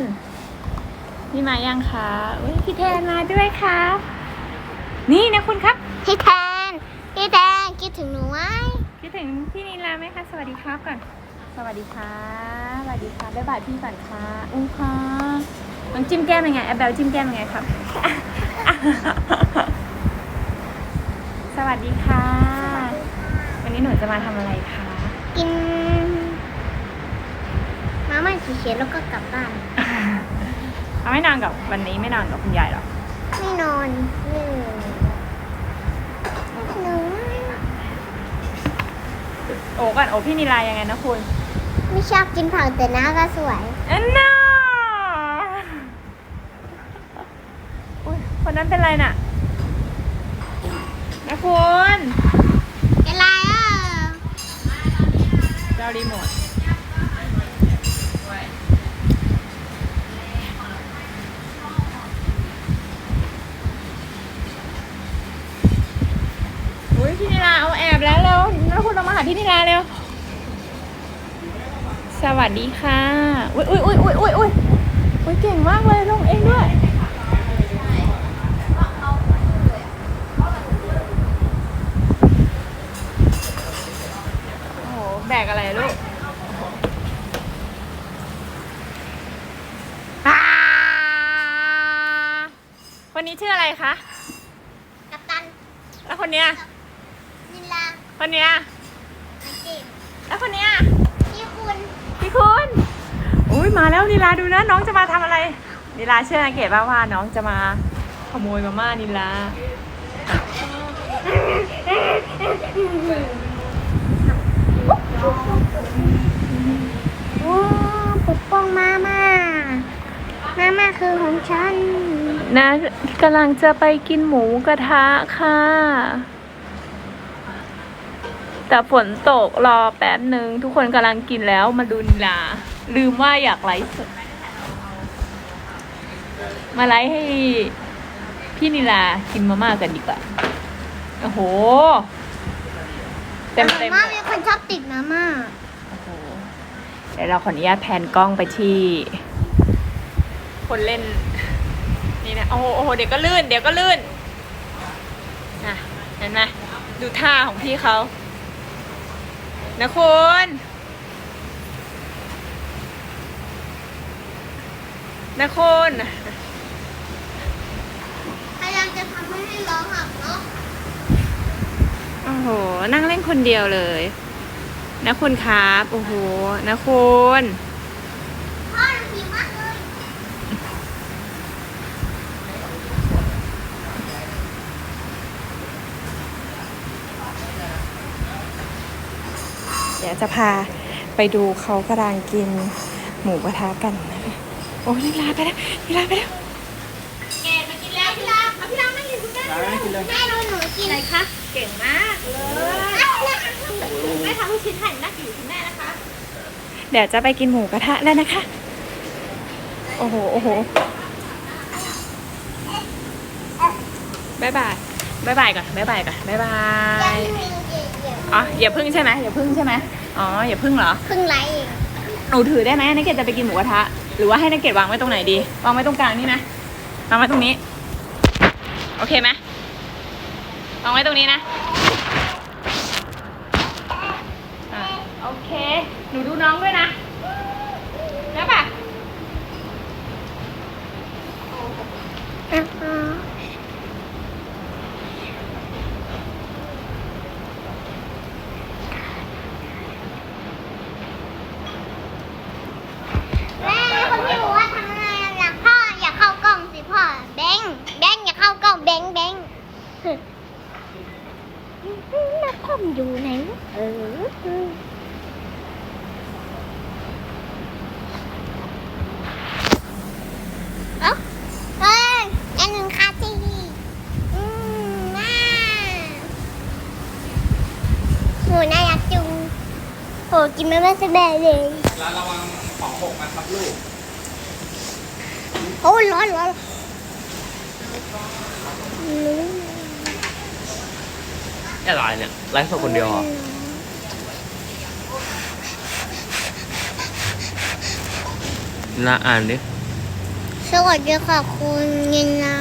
นนี่มายังคะอุ้ยพี่แทนมาด้วยครับนี่นะคุณครับพี่แทน พี่แทนคิดถึงหนูไหมคิดถึงพี่นิลาไหมคะ สวัสดีครับก่อน สวัสดีค่ะ สวัสดีค่ะบ๊ายบายพี่ก่อนค่ะอุ้งค่ะน้องจิ้มแก้มยังไงแอบเบลจิ้มแก้มยังไงครับ สวัสดีค่ะ วันนี้หนูจะมาทำอะไรคะ กิน มาม่าเฉยๆแล้วก็กลับบ้าน เอาไม่นอนกับวันนี้ไม่นอนกับคุณยายหรอไม่นอนนี่หนูโอ้ก่อนโอ้พี่นิลายังไงนะคุณไม่ชอบกินผักแต่หน้าก็สวยอันน่าอุ๊ยคนนั้นเป็นไรน่ะนะคุณเป็นไรอะเจ้ารีโมท แล้วคุณเรามาหาพี่นิลาเร็ว สวัสดีค่ะ อุ้ยอุ้ยอุ้ยอุ้ยอุ้ยอุ้ยอุ้ยเก่งมากเลยลงเองด้วย โอ้โหแบกอะไรลูกอ่าคนนี้ชื่ออะไรคะ กัปตัน แล้วคนเนี้ย นิลา คนเนี้ยนักเก็ตแล้วคนเนี้ยพี่คุณพี่คุณอุ้ยมาแล้วนิลาดูนะ น้องจะมาทำอะไรนิลาเชื่อนะเกดว่าว่าน้องจะมาขโมยมาม่านิลาว้าวปกป้องมาม่ามาม่าคือของฉัน นะกำลังจะไปกินหมูกระทะค่ะ แต่ฝนตกรอแป๊บหนึ่งทุกคนกำลังกินแล้วมาดูนิลา ลืมว่าอยากไลฟ์สดมาไลฟ์ให้พี่นิลากินมาม่ากันดีกว่าโอ้โหเต็มเต็มมามีคนชอบติดมาม่าโอ้โหเดี๋ยวเราขออนุญาตแพนกล้องไปที่ คนเล่น นี่นะโอ้โหโอ้โหเดี๋ยวก็ลื่น เดี๋ยวก็ลื่นนะเห็นไหมดูท่าของพี่เขา นะคุณนะคุณพยายามจะทำให้ให้ร้องหักเนาะโอ้โห นั่งเล่นคนเดียวเลย นะคุณครับ โอ้โห นะคุณ พ่อหนูหิวมากเลย เดี๋ ยวจะพาไปดูเขากำลังกินหมูกระทะกันนะคะโอ้ยนิลาไปแล้วนิลาไปแล้วแกไปกินแล้วพี่ลาเอาพี่ลาไม่กินคุณแม่แม่ดูหนูกินอะไรคะเก่งมากเลยแม่ทำลูกชิ้นไข่นักอยู่คุณแม่นะคะ เดี๋ยวจะไปกินหมูกระทะแล้วนะคะ โอ้โหโอ้โหบายบายบายบายก่อนบายบายก่อนบายบายอ๋ออย่าพึ่งใช่ไหมอย่าพึ่งใช่ไหม อ๋ออย่าพึ่งเหรอครึ่งไรเองหนูถือได้ไหมนักเกดจะไปกินหมูกระทะ หรือว่าให้นักเกดวางไว้ตรงไหนดี วางไว้ตรงกลางนี่นะวางไว้ตรงนี้ โอเคไหมวางไว้ตรงนี้นะอะโอเค หนูดูน้องด้วยนะได้ปะ แม่คนที่บอกว่าทำอะไรอยากพ่ออยากเข้ากล้องสิพ่อแบ งค์แบงค์อยากเข้ากล้องแบงค์แบงค์นักคอมอยู่ไหนเออเอ้าเฮ้ยอันหนึ่งคาทีอืมน่าโหน่ารักจุงโหกินไม่ไม่สบายเลยร้านระวังของหกนะครับลูก โอ้ยร้อนร้อน อะไรเนี่ยไลฟ์สดคนเดียวเหรอน่าอ่านดิ สวัสดีค่ะคุณยินนา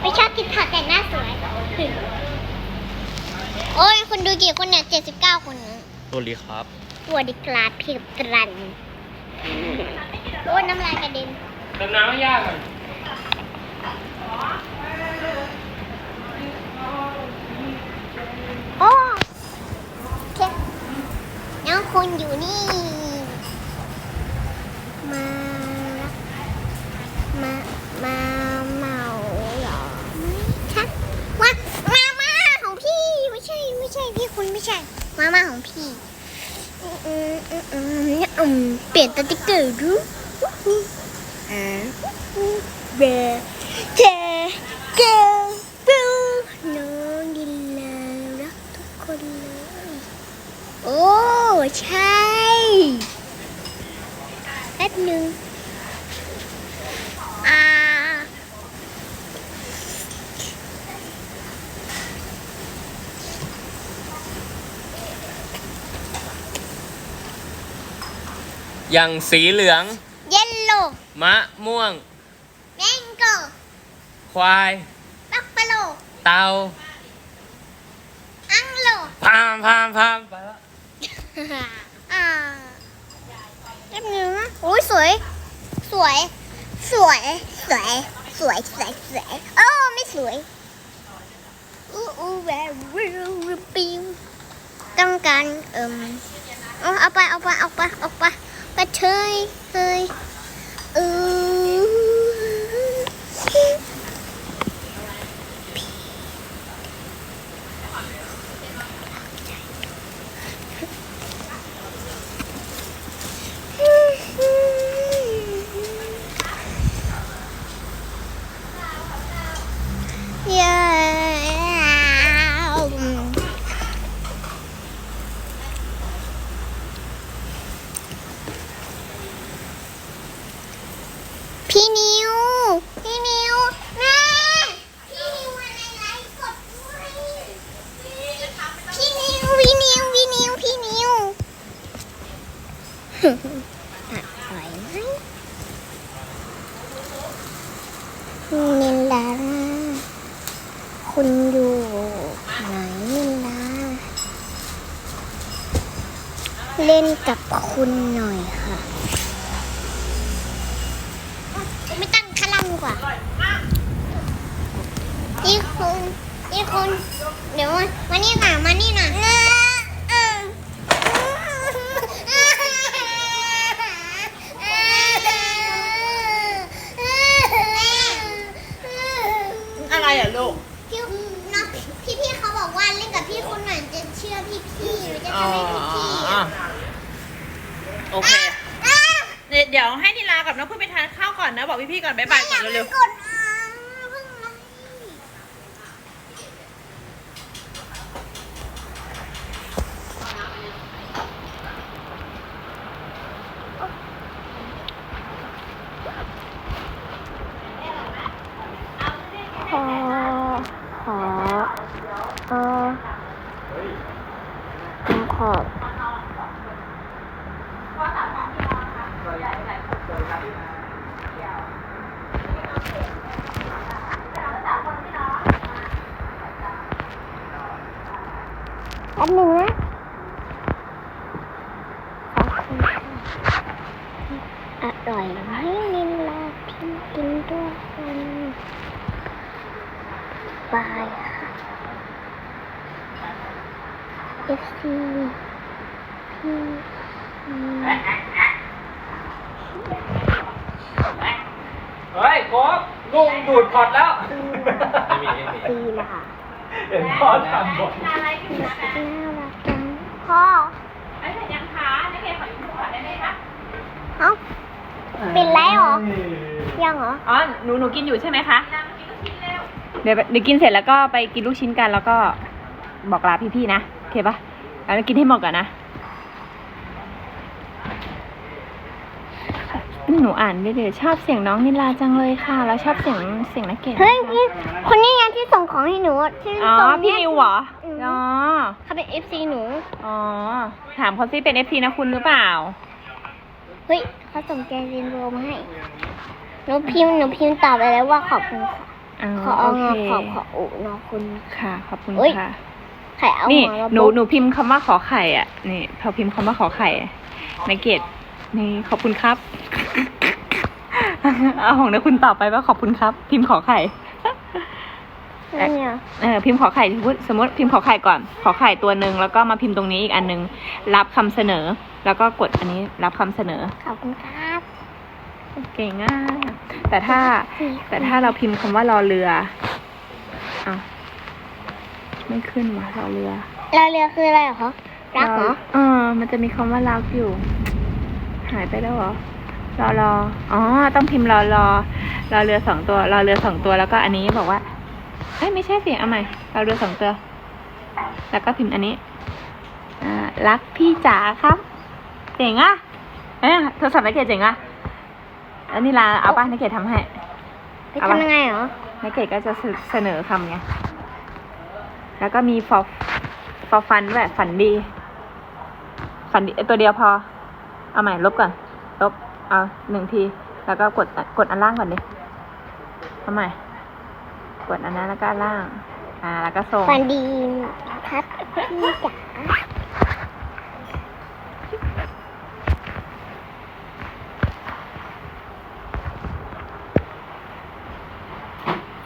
ไม่ชอบกินผักแต่หน้าสวย โอ้ยคุณดูกี่คนเนี่ยเจ็ดสิบเก้าคนนะตัวรีครับตัวดิกลาเพียบตรันโอ้ยน้ำลายกระเด็นเติมน้ำไม่ยากอะโอ้โอเคน้องคุณอยู่นี่ เปลี่ยนสติ๊กเกอร์ดูอ่าเบเจเจปูน้องดินลารักทุกคนเลย โอ้ ใช่แป๊บหนึ่งอ่า อย่างสีเหลืองเยลโล่มะม่วงแมงโก้ควายบัฟฟาโลเตาอังโลพามพามพามไปแล้วอ่าแป๊บนึงนะโอ้ยสวย สวย สวย สวย สวย สวย สวยโอ้ไม่สวยอู้อู้แวววิววิวปิวต้องการเอิ่มเอาเอาไปเอาไปเอาไปเอาไป กระเชยเฮ้ยเออเย้พี่นิว พี่นิว แม่ พี่นิวอะไรไลฟ์กดด้วยพี่นิว พี่นิว พี่นิว พี่นิวอัดไหวไหมนินดา คุณอยู่ไหนนินดาเล่นกับคุณหน่อยค่ะ ไม่ตั้งคลังกว่า นี่คุณ นี่คุณ เดี๋ยวมามานี่หน่ะมานี่หน่อย อะไรอะลูก พี่น้องพี่พี่เขาบอกว่าเล่นกับพี่คุณหน่อยจะเชื่อพี่พี่มันจะทำให้พี่พี่อ๋อโอเคเดี๋ยวให้นิลากับน้องเพื่อนไปทานข้าวก่อนนะ บอกพี่ๆก่อนบ๊ายบายก่อนเร็วกดอะเพิ่งไลค์ ขอ ขอเออผมข อบแป๊บหนึ่งนะขอบคุณค่ะอร่อยไหมนินลาพี่กินด้วยกันบายค่ะ F C P เฮ้ยโค้กลุงดูดพอดแล้ว ไม่มีไม่มีปีละเห็นพ่อทำบ่อยน่ารักจังพ่อๆไม่เสร็จยังคะนักเรียนขอยิ้มก่อนได้ไหมคะเอ้า ปิดไลฟ์เหรอ ยังเหรออ๋อ หนูหนูกินอยู่ใช่ไหมคะเดี๋ยวเดี๋ยวกินเสร็จแล้วก็ไปกินลูกชิ้นกันแล้วก็บอกลาพี่ๆนะโอ เคปะแล้วกินให้หมดก่อนนะ หนูอ่านด้วยเดี๋ยวชอบเสียงน้องนิลาจังเลยค่ะ แล้วชอบเสียงเสียงนักเกดเฮ้ยนี่คนนี้ไงที่ส่งของให้หนูที่อ๋อส่งพี่เนี่ยนิวเหรออืมอ๋อเขาเป็น FC หนู อ๋อ ถามเขาซิเป็นเอฟซีนะคุณหรือเปล่า เฮ้ยเขาส่งแกนเรนโบว์มาให้ หนูพิมพ์หนูพิมพ์ตอบไปแล้วว่าขอบคุณค่ะอ๋อขอเอาโอเงิเคนขอบขออุนอคุณนะค่ะ ขอบคุณเอ้ยค่ะ ไข่เอานี่หัวมาหนูปุ๊บหนูพิมพ์คำว่าขอไข่อะ นี่พอพิมพ์คำว่าขอไข่ในเกตนี่ขอบคุณครับ เอาของนะคุณตอบไปว่าขอบคุณครับ พิมพ์ขอไข่นั่นเนี่ยเออพิมพ์ขอไข่สมมติสมมติพิมพ์ขอไข่ก่อน ขอไข่ตัวหนึ่งแล้วก็มาพิมพ์ตรงนี้อีกอันหนึงรับคำเสนอ แล้วก็กดอันนี้รับคำเสนอ ขอบคุณครับ เก่งอะแต่ถ้า แต่ถ้าเราพิมพ์คำว่ารอเรืออ้าว ไม่ขึ้นว่ะรอเรือเราเรือคืออะไรเหรอคะรักเหรอเออ มันจะมีคำว่ารักอยู่ หายไปแล้วเหรอรอรออ๋อ ต้องพิมพ์รอรอรอเรือสองตัวรอเรือสองตัวแล้วก็อันนี้บอกว่าเอ้ยไม่ใช่สิเอาใหม่รอเรือสองตัว แล้วก็พิมพ์อันนี้อ่ารักพี่จ๋าครับ เจ๋งอะเอ้ยโทรศัพท์นักเกดเจ๋งอะอันนี้ลาเอาป่ะนักเกดทำให้ไปเอาปะทำยังไงเหรอนักเกดก็จะเสนอคำไง แล้วก็มีฟอฟอฟันด้วยฝันดี ฝันดีตัวเดียวพอ เอาใหม่ลบก่อน ลบ เอาหนึ่งที แล้วก็กดกดอันล่างก่อนดิเอาใหม่ กดอันนั้นแล้วก็อันล่าง อ่า แล้วก็ส่งฝันดีพัดพี่จ๋า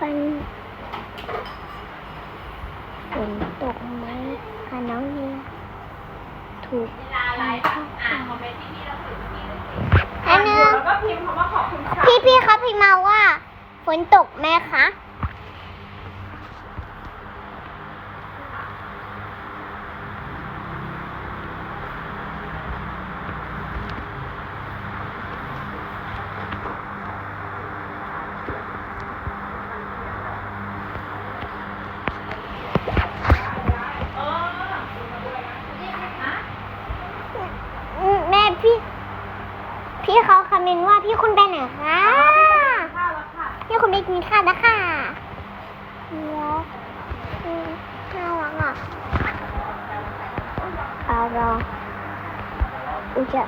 ฟัน ฝนตกไหมคะน้องเนียถูกอะไรเข้าไปอันนึงแล้วก็พิมพ์คำว่าขอบคุณค่ะพี่พี่ครับพี่มาว่า ฝนตกไหมคะ อืมแม่พี่ พี่เขาคอมเมนต์ว่าพี่คุณไปไหนคะพี่คุณไปกินข้าวแล้วค่ะเดี๋ยวอืมน่ารักอะเอารออุ้ยจะ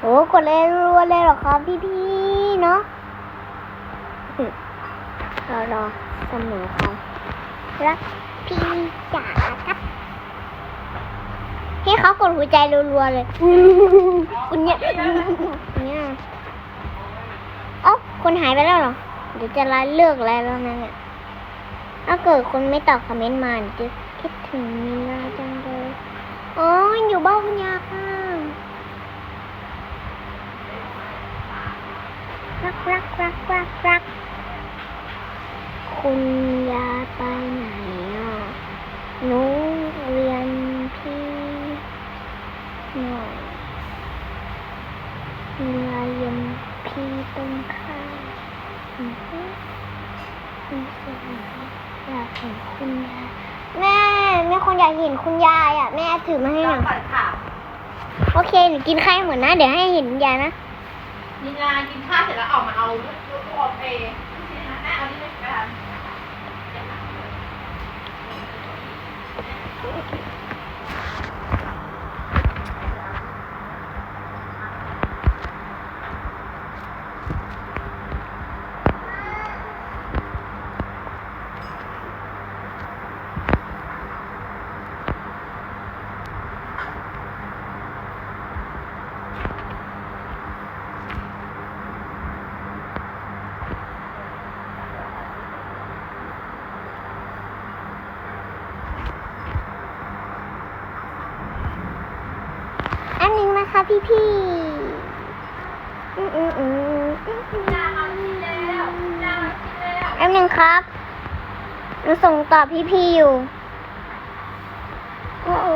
โอ้ กดเลยรัวเลยหรอครับพี่พี่ๆเนาะอืมเอารอเสมอครับรักพี่จ๋าครับพี่เขากดหัวใจรัวๆเลยคุณเนี่ยเนี่ยเอ๋อคนหายไปแล้วเหรอ เดี๋ยวจะไลฟ์เลิกแล้วแล้วนะเนี่ยถ้าเกิดคนไม่ตอบคอมเมนต์มาจะคิดถึงมีนาจังเลย อ๋ออยู่บ้านคุณยาค่ะ รักรักรักรักคุณยาไปไหนอะหนูเรียนพี่หน่อยเวลาเย็นพี่ต้องข้าวคุณสวยอยากเห็นคุณยายแม่แม่คนอยากเห็นคุณยายอะ แม่ถือมาให้หน่อยก่อนค่ะ โอเคหนูกินข้าวห้หมดนะ เดี๋ยวให้เห็นยายนะ มีงากินข้าวเสร็จแล้วออกมาเอาลูกลูกอมเอแม่เอานี่ไปกัน อันหนึ่งนะคะ พี่พี่ๆอืมอืมอืมอืมอืมอันหนึ่งครับหนูส่งตอบพี่พี่ๆอยู่โอ้โห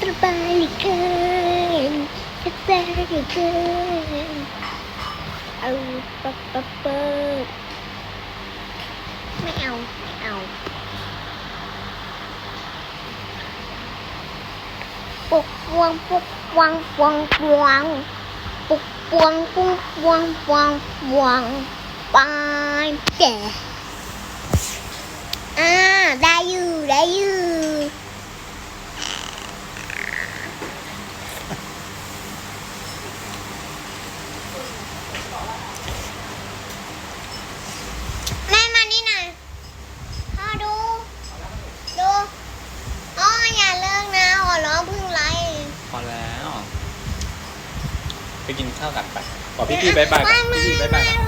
สบายเหลือเกิน เต้เต้เอาปะปะปะไม่เอา ไม่เอา ปุกปวงปุกปวงวงวงปุกปวงปุกปวงวงวงไปเจ๊ พี่บายบายพี่บายบาย